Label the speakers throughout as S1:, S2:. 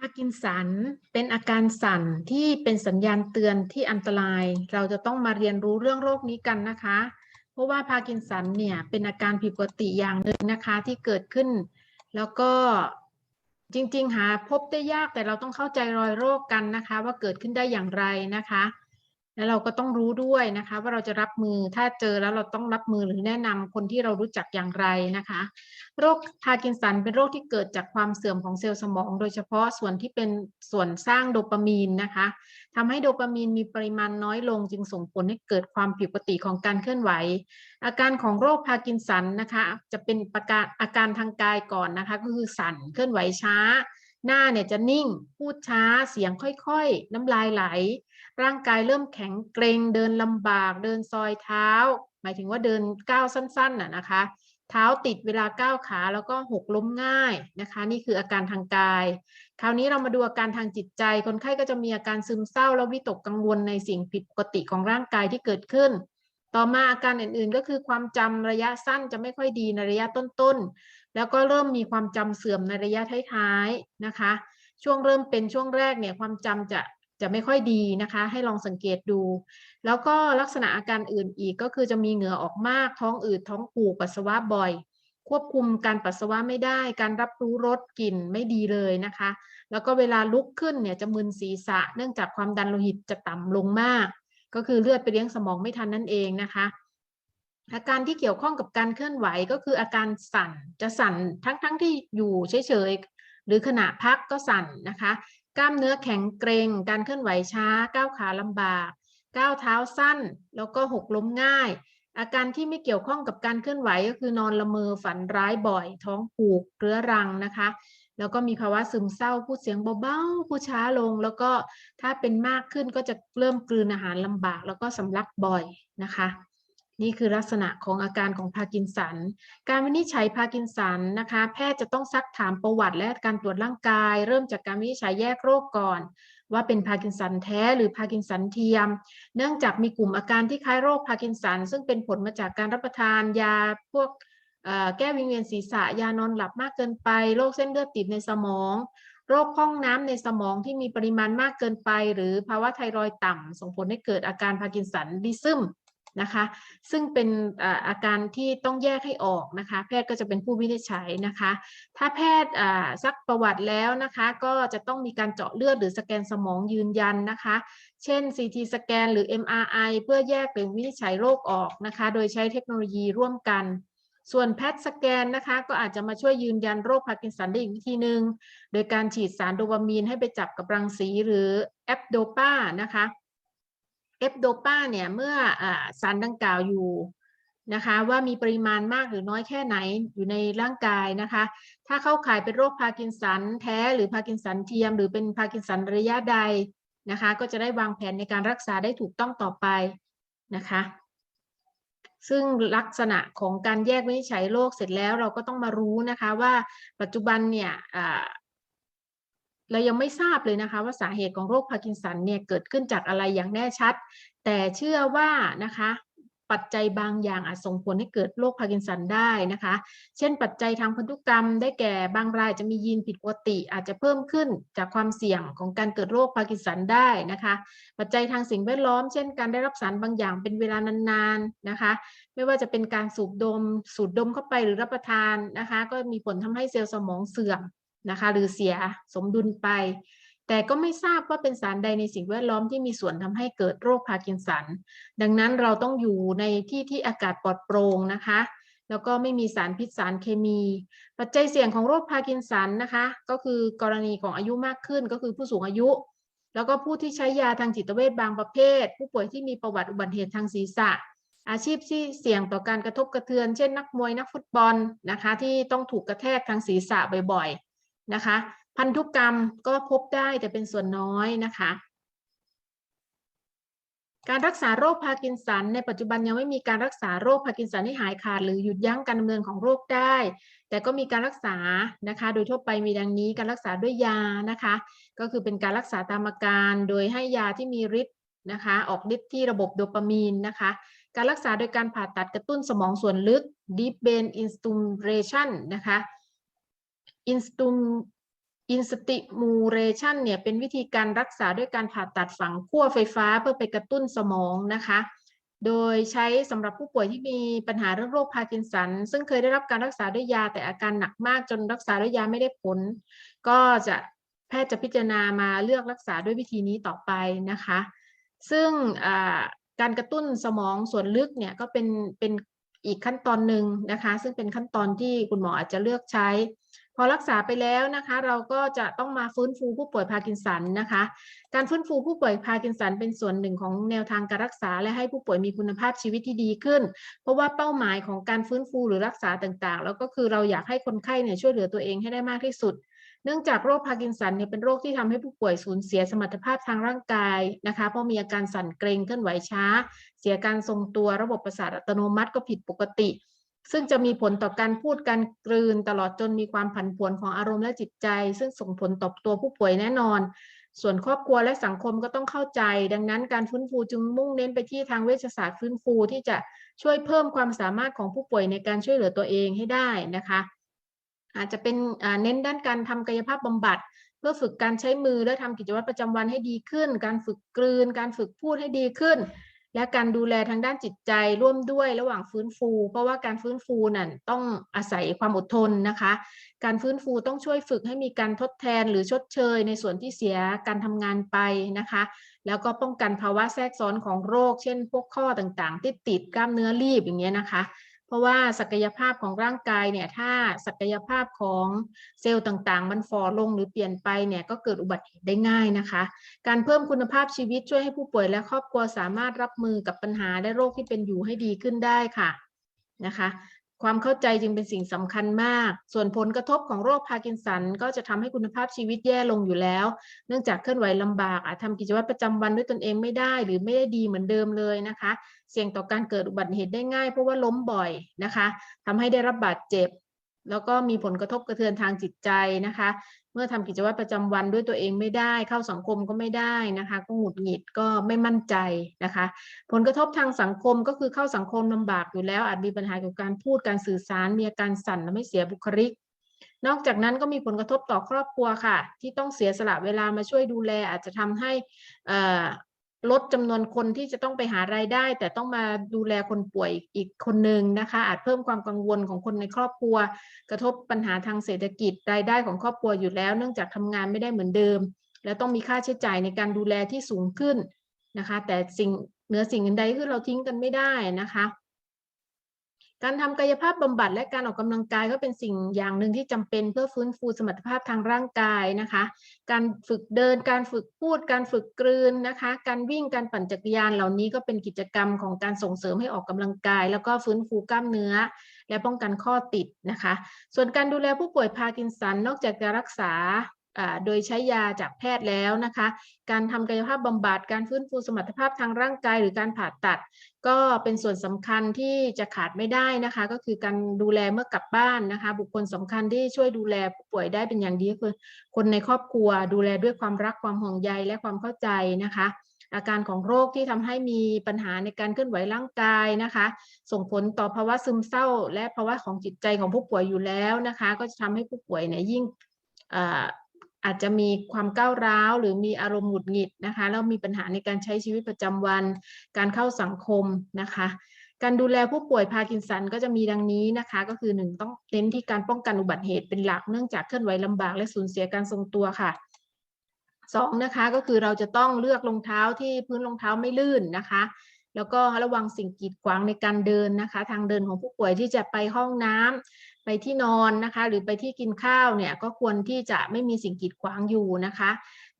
S1: พาร์กินสันเป็นอาการสั่นที่เป็นสัญญาณเตือนที่อันตราย เราจะต้องมาเรียนรู้เรื่องโรคนี้กันนะคะ เพราะว่าพาร์กินสันเนี่ยเป็นอาการผิดปกติอย่างหนึ่งนะคะที่เกิดขึ้น แล้วก็จริง ๆ หาพบได้ยากแต่เราต้องเข้าใจรอยโรคกันนะคะ ว่าเกิดขึ้นได้อย่างไรนะคะ แล้วเราก็ต้องรู้ด้วยนะคะ ว่าเราจะรับมือถ้าเจอแล้วเราต้องรับมือหรือแนะนำคนที่เรารู้จักอย่างไรนะคะ โรคพาร์กินสันเป็นโรคที่เกิดจากความเสื่อมของเซลล์สมอง โดยเฉพาะส่วนที่เป็นส่วนสร้างโดปามีนนะคะทำให้โดปามีนมีปริมาณน้อยลง จึงส่งผลให้เกิดความผิดปกติของการเคลื่อนไหว อาการของโรคพาร์กินสันนะคะ จะเป็นประการอาการทางกายก่อนนะคะ ก็คือสั่นเคลื่อนไหวช้า หน้าเนี่ยจะนิ่ง พูดช้า เสียงค่อยๆ น้ำลายไหล ร่างกายเริ่มแข็งเกร็งเดินลำบาก เดินซอยเท้า หมายถึงว่าเดินก้าวสั้นๆน่ะนะคะ เท้าติดเวลาก้าวขาแล้วก็หกล้มง่ายนะคะ นี่คืออาการทางกาย คราวนี้เรามาดูอาการทางจิตใจ คนไข้ก็จะมีอาการซึมเศร้าและวิตกกังวลในสิ่งผิดปกติของร่างกายที่เกิดขึ้นต่อมาอาการอื่นๆ ก็คือความจำระยะสั้นจะไม่ค่อยดีในระยะต้นๆ แล้วก็เริ่มมีความจำเสื่อมในระยะท้ายๆนะคะ ช่วงเริ่มเป็นช่วงแรกเนี่ยความจำจะจะไม่ค่อยดีนะคะ ให้ลองสังเกตดู แล้วก็ลักษณะอาการอื่นอีกก็คือจะมีเหงื่อออกมาก ท้องอืดท้องผูกปัสสาวะบ่อย ควบคุมการปัสสาวะไม่ได้ การรับรู้รสกลิ่นไม่ดีเลยนะคะ แล้วก็เวลาลุกขึ้นเนี่ยจะมึนศีรษะ เนื่องจากความดันโลหิตจะต่ำลงมาก ก็คือเลือดไปเลี้ยงสมองไม่ทันนั่นเองนะคะ อาการที่เกี่ยวข้องกับการเคลื่อนไหวก็คืออาการสั่นจะสั่นทั้งๆทที่อยู่เฉยๆหรือขณะพักก็สั่นนะคะ กล้ามเนื้อแข็งเกร็ง การเคลื่อนไหวช้า ก้าวขาลำบาก ก้าวเท้าสั้น แล้วก็หกล้มง่าย อาการที่ไม่เกี่ยวข้องกับการเคลื่อนไหวก็คือนอนละเมอฝันร้ายบ่อย ท้องผูกเรื้อรังนะคะ แล้วก็มีภาวะซึมเศร้าพูดเสียงเบาๆพูดช้าลง แล้วก็ถ้าเป็นมากขึ้นก็จะเริ่มกลืนอาหารลำบาก แล้วก็สำลักบ่อยนะคะ นี่คือลักษณะของอาการของพาร์กินสัน การวินิจฉัยพาร์กินสันนะคะ แพทย์จะต้องซักถามประวัติและการตรวจร่างกาย เริ่มจากการวินิจฉัยแยกโรคก่อน ว่าเป็นพาร์กินสันแท้หรือพาร์กินสันเทียม เนื่องจากมีกลุ่มอาการที่คล้ายโรคพาร์กินสัน ซึ่งเป็นผลมาจากการรับประทานยาพวกแก้วิงเวียนศีรษะ ยานอนหลับมากเกินไป โรคเส้นเลือดติดในสมอง โรคพร่องน้ำในสมองที่มีปริมาณมากเกินไป หรือภาวะไทรอยด์ต่ำส่งผลให้เกิดอาการพาร์กินสันดิซึม นะคะ ซึ่งเป็นอาการที่ต้องแยกให้ออกนะคะ แพทย์ก็จะเป็นผู้วินิจฉัยนะคะ ถ้าแพทย์ซักประวัติแล้วนะคะ ก็จะต้องมีการเจาะเลือดหรือสแกนสมองยืนยันนะคะ เช่น CT สแกนหรือ MRI เพื่อแยกหรือวินิจฉัยโรคออกนะคะ โดยใช้เทคโนโลยีร่วมกันส่วนแพทสแกนนะคะก็อาจจะมาช่วยยืนยันโรคพาร์กินสันได้อีกวิธีหนึ่งโดยการฉีดสารโดปามีนให้ไปจับกับรังสีหรือแอปโดปานะคะ แอปโดปาเนี่ยเมื่ออสารดังกล่าวอยู่นะคะว่ามีปริมาณมากหรือน้อยแค่ไหนอยู่ในร่างกายนะคะ ถ้าเข้าข่ายเป็นโรคพาร์กินสันแท้หรือพาร์กินสันเทียม หรือเป็นพาร์กินสันระยะใดนะคะ ก็จะได้วางแผนในการรักษาได้ถูกต้องต่อไปนะคะ ซึ่งลักษณะของการแยกวินิจฉัยโรคเสร็จแล้วเราก็ต้องมารู้นะคะว่าปัจจุบันเนี่ย เรายังไม่ทราบเลยนะคะว่าสาเหตุของโรคพาร์กินสันเนี่ยเกิดขึ้นจากอะไรอย่างแน่ชัด แต่เชื่อว่านะคะปัจจัยบางอย่างอาจส่งผลให้เกิดโรคพาร์กินสันได้นะคะ เช่นปัจจัยทางพันธุกรรม ได้แก่บางรายจะมียีนผิดปกติ อาจจะเพิ่มขึ้นจากความเสี่ยงของการเกิดโรคพาร์กินสันได้นะคะ ปัจจัยทางสิ่งแวดล้อม เช่น การได้รับสารบางอย่างเป็นเวลานานๆนะคะ ไม่ว่าจะเป็นการสูบดม สูดดมเข้าไปหรือรับประทานนะคะ ก็มีผลทำให้เซลล์สมองเสื่อม นะคะ หรือเสียสมดุลไป แต่ก็ไม่ทราบว่าเป็นสารใดในสิ่งแวดล้อมที่มีส่วนทำให้เกิดโรคพาร์กินสัน ดังนั้นเราต้องอยู่ในที่ที่อากาศปลอดโปร่งนะคะ แล้วก็ไม่มีสารพิษสารเคมี ปัจจัยเสี่ยงของโรคพาร์กินสันนะคะ ก็คือกรณีของอายุมากขึ้นก็คือผู้สูงอายุ แล้วก็ผู้ที่ใช้ยาทางจิตเวชบางประเภท ผู้ป่วยที่มีประวัติอุบัติเหตุทางศีรษะอาชีพที่เสี่ยงต่อการกระทบกระเทือน เช่นนักมวยนักฟุตบอลนะคะ ที่ต้องถูกกระแทกทางศีรษะบ่อย นะคะ พันธุกรรมก็พบได้แต่เป็นส่วนน้อยนะคะ การรักษาโรคพาร์กินสัน ในปัจจุบันยังไม่มีการรักษาโรคพาร์กินสันให้หายขาดหรือหยุดยั้งการดำเนินของโรคได้ แต่ก็มีการรักษานะคะ โดยทั่วไปมีดังนี้การรักษาด้วยยานะคะ ก็คือเป็นการรักษาตามอาการ โดยให้ยาที่มีฤทธิ์นะคะออกฤทธิ์ที่ระบบโดปามีนนะคะ การรักษาโดยการผ่าตัดกระตุ้นสมองส่วนลึก deep brain stimulation นะคะ instum instimulation เนี่ยเป็นวิธีการรักษาด้วยการผ่าตัดฝังขั้วไฟฟ้าเพื่อไปกระตุ้นสมองนะคะ โดยใช้สำหรับผู้ป่วยที่มีปัญหาเรื่องโรคพาร์กินสัน ซึ่งเคยได้รับการรักษาด้วยยาแต่อาการหนักมากจนรักษาด้วยยาไม่ได้ผล ก็จะแพทย์จะพิจารณามาเลือกรักษาด้วยวิธีนี้ต่อไปนะคะ ซึ่งการกระตุ้นสมองส่วนลึกเนี่ยก็เป็นเป็นอีกขั้นตอนหนึ่งนะคะ ซึ่งเป็นขั้นตอนที่คุณหมออาจจะเลือกใช้ อรักษาไปแล้วนะคะเราก็จะต้องมาฟื้นฟูผู้ป่วยพาร์กินสันนะคะ การฟื้นฟูผู้ป่วยพาร์กินสันเป็นส่วนหนึ่งของแนวทางการรักษา และให้ผู้ป่วยมีคุณภาพชีวิตที่ดีขึ้น เพราะว่าเป้าหมายของการฟื้นฟูหรือรักษาต่างๆ แล้วก็คือเราอยากให้คนไข้เนี่ยช่วยเหลือตัวเองให้ได้มากที่สุดเนื่องจากโรคพาร์กินสันเนี่ยเป็นโรคที่ทำให้ผู้ป่วยสูญเสียสมรรถภาพทางร่างกายนะคะ เพราะมีอาการสั่นเกร็งเคลื่อนไหวช้า เสียการทรงตัวระบบประสาทอัตโนมัติก็ผิดปกติ ซึ่งจะมีผลต่อการพูดการกลืนตลอดจนมีความผันผวนของอารมณ์และจิตใจ ซึ่งส่งผลต่อตัวผู้ป่วยแน่นอน ส่วนครอบครัวและสังคมก็ต้องเข้าใจ ดังนั้นการฟื้นฟูจึงมุ่งเน้นไปที่ทางเวชศาสตร์ฟื้นฟูที่จะช่วยเพิ่มความสามารถของผู้ป่วยในการช่วยเหลือตัวเองให้ได้นะคะ อาจจะเป็นเน้นด้านการทำกายภาพบำบัด เพื่อฝึกการใช้มือและทำกิจวัตรประจำวันให้ดีขึ้น การฝึกกลืน การฝึกพูดให้ดีขึ้น และการดูแลทางด้านจิตใจร่วมด้วยระหว่างฟื้นฟู เพราะว่าการฟื้นฟูนั่นต้องอาศัยความอดทนนะคะ การฟื้นฟูต้องช่วยฝึกให้มีการทดแทนหรือชดเชยในส่วนที่เสียการทำงานไปนะคะ แล้วก็ป้องกันภาวะแทรกซ้อนของโรค เช่นพวกข้อต่างๆ ที่ติดกล้ามเนื้อรีบอย่างเงี้ยนะคะ เพราะว่าศักยภาพของร่างกายเนี่ยถ้าศักยภาพของเซลล์ต่างๆ มันฟอลงหรือเปลี่ยนไปเนี่ยก็เกิดอุบัติเหตุได้ง่ายนะคะ การเพิ่มคุณภาพชีวิตช่วยให้ผู้ป่วยและครอบครัวสามารถรับมือกับปัญหาและโรคที่เป็นอยู่ให้ดีขึ้นได้ค่ะนะคะ ความเข้าใจจึงเป็นสิ่งสำคัญมาก ส่วนผลกระทบของโรคพาร์กินสัน ก็จะทำให้คุณภาพชีวิตแย่ลงอยู่แล้ว เนื่องจากเคลื่อนไหวลำบากอาจทำกิจวัตรประจำวันด้วยตนเองไม่ได้ หรือไม่ได้ดีเหมือนเดิมเลยนะคะ เสี่ยงต่อการเกิดอุบัติเหตุได้ง่าย เพราะว่าล้มบ่อยนะคะทำให้ได้รับบาดเจ็บ แล้วก็มีผลกระทบกระเทือนทางจิตใจนะคะ เมื่อทำกิจวัตรประจำวันด้วยตัวเองไม่ได้ เข้าสังคมก็ไม่ได้นะคะ ก็หงุดหงิดก็ไม่มั่นใจนะคะ ผลกระทบทางสังคมก็คือเข้าสังคมลำบากอยู่แล้ว อาจมีปัญหาเกี่ยวกับการพูดการสื่อสารมีอาการสั่นและไม่เสียบุคลิก นอกจากนั้นก็มีผลกระทบต่อครอบครัวค่ะ ที่ต้องเสียสละเวลามาช่วยดูแลอาจจะทำให้ ลดจำนวนคนที่จะต้องไปหารายได้ แต่ต้องมาดูแลคนป่วยอีกคนหนึ่งนะคะ อาจเพิ่มความกังวลของคนในครอบครัว กระทบปัญหาทางเศรษฐกิจรายได้ของครอบครัวอยู่แล้ว เนื่องจากทำงานไม่ได้เหมือนเดิม และต้องมีค่าใช้จ่ายในการดูแลที่สูงขึ้นนะคะ แต่สิ่งเหนือสิ่งอื่นใดคือเราทิ้งกันไม่ได้นะคะ การทำกายภาพบำบัดและการออกกำลังกายก็เป็นสิ่งอย่างหนึ่งที่จำเป็นเพื่อฟื้นฟูสมรรถภาพทางร่างกายนะคะ การฝึกเดิน การฝึกพูด การฝึกกลืนนะคะ การวิ่ง การปั่นจักรยานเหล่านี้ก็เป็นกิจกรรมของการส่งเสริมให้ออกกำลังกาย แล้วก็ฟื้นฟูกล้ามเนื้อ และป้องกันข้อติดนะคะ ส่วนการดูแลผู้ป่วยพาร์กินสันนอกจากจะรักษาอ่า โดยใช้ยาจากแพทย์แล้วนะคะ การทำกายภาพบำบัด การฟื้นฟูสมรรถภาพทางร่างกาย หรือการผ่าตัด ก็เป็นส่วนสำคัญที่จะขาดไม่ได้นะคะ ก็คือการดูแลเมื่อกลับบ้านนะคะ บุคคลสำคัญที่ช่วยดูแลผู้ป่วยได้เป็นอย่างดีก็คือคนในครอบครัวดูแลด้วยความรักความห่วงใยและความเข้าใจนะคะอาการของโรคที่ทำให้มีปัญหาในการเคลื่อนไหวร่างกายนะคะ ส่งผลต่อภาวะซึมเศร้า และภาวะของจิตใจของผู้ป่วยอยู่แล้วนะคะ ก็จะทำให้ผู้ป่วยเนี่ยยิ่ง อาอาจจะมีความก้าวร้าวหรือมีอารมณ์หงุดหงิดนะคะแล้วมีปัญหาในการใช้ชีวิตประจำวัน การเข้าสังคมนะคะ การดูแลผู้ป่วยพาร์กินสันก็จะมีดังนี้นะคะ ก็คือหนึ่งต้องเน้นที่การป้องกันอุบัติเหตุเป็นหลักเนื่องจากเคลื่อนไหวลำบากและสูญเสียการทรงตัวค่ะสองนะคะก็คือเราจะต้องเลือกรองเท้าที่พื้นรองเท้าไม่ลื่นนะคะ แล้วก็ระวังสิ่งกีดขวางในการเดินนะคะ ทางเดินของผู้ป่วยที่จะไปห้องน้ำ ไปที่นอนนะคะ หรือไปที่กินข้าวเนี่ยก็ควรที่จะไม่มีสิ่งกีดขวางอยู่นะคะ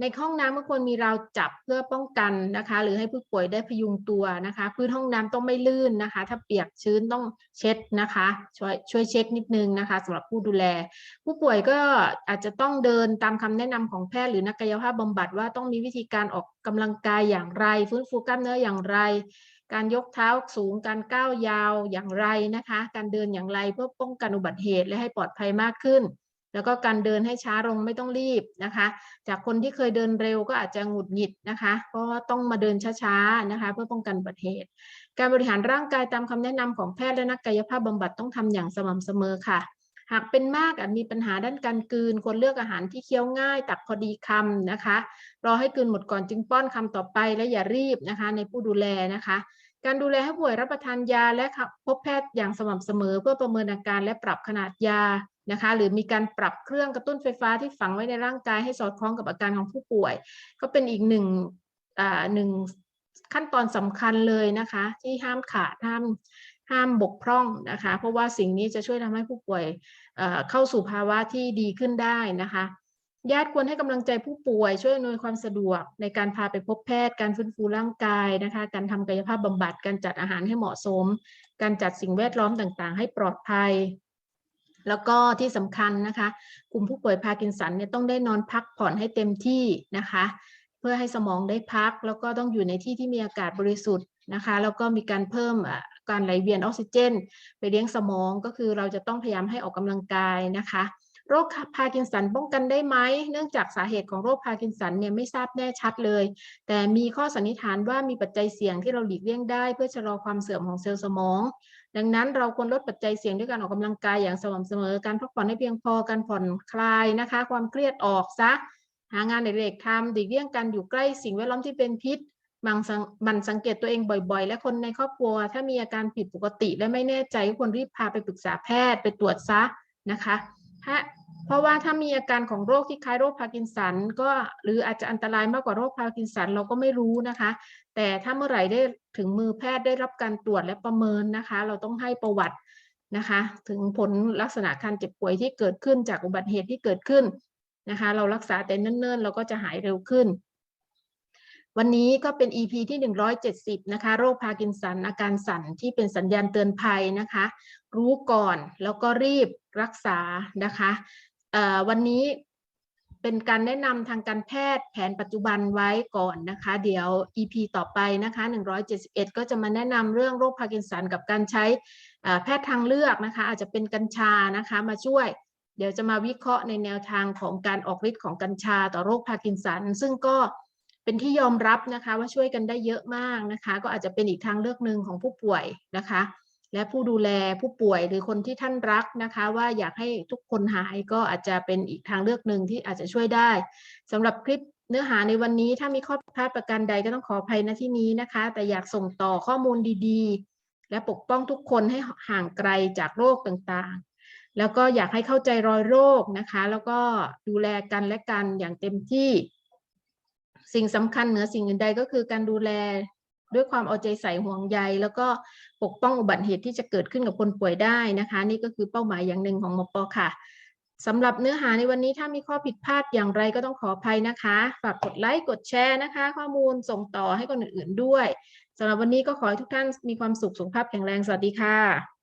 S1: ในห้องน้ำก็ควรมีราวจับเพื่อป้องกันนะคะ หรือให้ผู้ป่วยได้พยุงตัวนะคะ พื้นห้องน้ำต้องไม่ลื่นนะคะ ถ้าเปียกชื้นต้องเช็ดนะคะ ช่วยช่วยเช็ดนิดนึงนะคะสำหรับผู้ดูแล ผู้ป่วยก็อาจจะต้องเดินตามคำแนะนำของแพทย์หรือนักกายภาพบำบัดว่าต้องมีวิธีการออกกำลังกายอย่างไร ฟื้นฟูกล้ามเนื้ออย่างไร การยกเท้าสูง การก้าวยาวอย่างไรนะคะ การเดินอย่างไรเพื่อป้องกันอุบัติเหตุและให้ปลอดภัยมากขึ้น แล้วก็การเดินให้ช้าลงไม่ต้องรีบนะคะ จากคนที่เคยเดินเร็วก็อาจจะหงุดหงิดนะคะเพราะว่าต้องมาเดินช้าๆนะคะ เพื่อป้องกันอุบัติเหตุ การบริหารร่างกายตามคำแนะนำของแพทย์และนักกายภาพบำบัดต้องทำอย่างสม่ำเสมอค่ะ หากเป็นมากอาจมีปัญหาด้านการกลืน ควรเลือกอาหารที่เคี้ยวง่าย ตักพอดีคำนะคะ รอให้กลืนหมดก่อนจึงป้อนคำต่อไปและอย่ารีบนะคะ ในผู้ดูแลนะคะ การดูแลให้ผู้ป่วยรับประทานยาและพบแพทย์อย่างสม่ำเสมอ เพื่อประเมินอาการและปรับขนาดยานะคะ หรือมีการปรับเครื่องกระตุ้นไฟฟ้าที่ฝังไว้ในร่างกายให้สอดคล้องกับอาการของผู้ป่วย ก็เป็นอีกหนึ่งอ่าหนึ่งขั้นตอนสำคัญเลยนะคะ ที่ห้ามขาดห้าม ห้ามบกพร่องนะคะ เพราะว่าสิ่งนี้จะช่วยทำให้ผู้ป่วยเข้าสู่ภาวะที่ดีขึ้นได้นะคะญาติควรให้กำลังใจผู้ป่วย ช่วยอำนวยความสะดวกในการพาไปพบแพทย์ การฟื้นฟูร่างกายนะคะ การทำกายภาพบำบัด การจัดอาหารให้เหมาะสม การจัดสิ่งแวดล้อมต่างๆ ให้ปลอดภัย แล้วก็ที่สำคัญนะคะ กลุ่มผู้ป่วยพากินสันเนี่ยต้องได้นอนพักผ่อนให้เต็มที่นะคะ เพื่อให้สมองได้พัก แล้วก็ต้องอยู่ในที่ที่มีอากาศบริสุทธิ์นะคะ แล้วก็มีการเพิ่ม การไหลเวียนออกซิเจน ไปเลี้ยงสมองก็คือเราจะต้องพยายามให้ออกกำลังกายนะคะโรคพาร์กินสันป้องกันได้ไหม เนื่องจากสาเหตุของโรคพาร์กินสันเนี่ยไม่ทราบแน่ชัดเลย แต่มีข้อสันนิษฐานว่ามีปัจจัยเสี่ยงที่เราหลีกเลี่ยงได้ เพื่อชะลอความเสื่อมของเซลล์สมอง ดังนั้นเราควรลดปัจจัยเสี่ยงด้วยการออกกำลังกายอย่างสม่ำเสมอ การพักผ่อนให้เพียงพอ การผ่อนคลายนะคะ ความเครียดออกซะ หางานเด็กๆทำหลีกเลี่ยงการอยู่ใกล้สิ่งแวดล้อมที่เป็นพิษ มันสังมันสังเกตตัวเองบ่อย ๆ และคนในครอบครัว ถ้ามีอาการผิดปกติและไม่แน่ใจควรรีบพาไปปรึกษาแพทย์ไปตรวจซะนะคะถ้าเพราะว่าถ้ามีอาการของโรคที่คล้ายโรคพาร์กินสันก็หรืออาจจะอันตรายมากกว่าโรคพาร์กินสันเราก็ไม่รู้นะคะ แต่ถ้าเมื่อไหร่ได้ถึงมือแพทย์ได้รับการตรวจและประเมินนะคะ เราต้องให้ประวัตินะคะ ถึงผลลักษณะการเจ็บป่วยที่เกิดขึ้นจากอุบัติเหตุที่เกิดขึ้นนะคะ เรารักษาแต่เนิ่นๆ เราก็จะหายเร็วขึ้น วันนี้ก็เป็น EP ที่ 170 นะคะ โรคพาร์กินสันอาการสันที่เป็นสัญญาณเตือนภัยนะคะ รู้ก่อนแล้วก็รีบรักษานะคะวันนี้เป็นการแนะนำทางการแพทย์แผนปัจจุบันไว้ก่อนนะคะ เดี๋ยว EP ต่อไปนะคะ 171 ก็จะมาแนะนำเรื่องโรคพาร์กินสันกับการใช้แพทย์ทางเลือกนะคะ อาจจะเป็นกัญชานะคะมาช่วย เดี๋ยวจะมาวิเคราะห์ในแนวทางของการออกฤทธิ์ของกัญชาต่อโรคพาร์กินสัน ซึ่งก็ เป็นที่ยอมรับนะคะว่าช่วยกันได้เยอะมากนะคะ ก็อาจจะเป็นอีกทางเลือกหนึ่งของผู้ป่วยนะคะ และผู้ดูแลผู้ป่วยหรือคนที่ท่านรักนะคะ ว่าอยากให้ทุกคนหายก็อาจจะเป็นอีกทางเลือกหนึ่งที่อาจจะช่วยได้สำหรับคลิปเนื้อหาในวันนี้ถ้ามีข้อผิดพลาดประการใดก็ต้องขออภัยณที่นี้นะคะ แต่อยากส่งต่อข้อมูลดีๆ และปกป้องทุกคนให้ห่างไกลจากโรคต่างๆ แล้วก็อยากให้เข้าใจรอยโรคนะคะ แล้วก็ดูแลกันและกันอย่างเต็มที่ สิ่งสำคัญเหนือสิ่งอื่นใดก็คือการดูแลด้วยความเอาใจใส่ห่วงใย แล้วก็ปกป้องอุบัติเหตุที่จะเกิดขึ้นกับคนป่วยได้นะคะ นี่ก็คือเป้าหมายอย่างหนึ่งของมปค่ะสำหรับเนื้อหาในวันนี้ถ้ามีข้อผิดพลาดอย่างไรก็ต้องขออภัยนะคะ ฝากกดไลค์กดแชร์นะคะ ข้อมูลส่งต่อให้คนอื่นๆด้วยสำหรับวันนี้ก็ขอให้ทุกท่านมีความสุขสุขภาพแข็งแรงสวัสดีค่ะ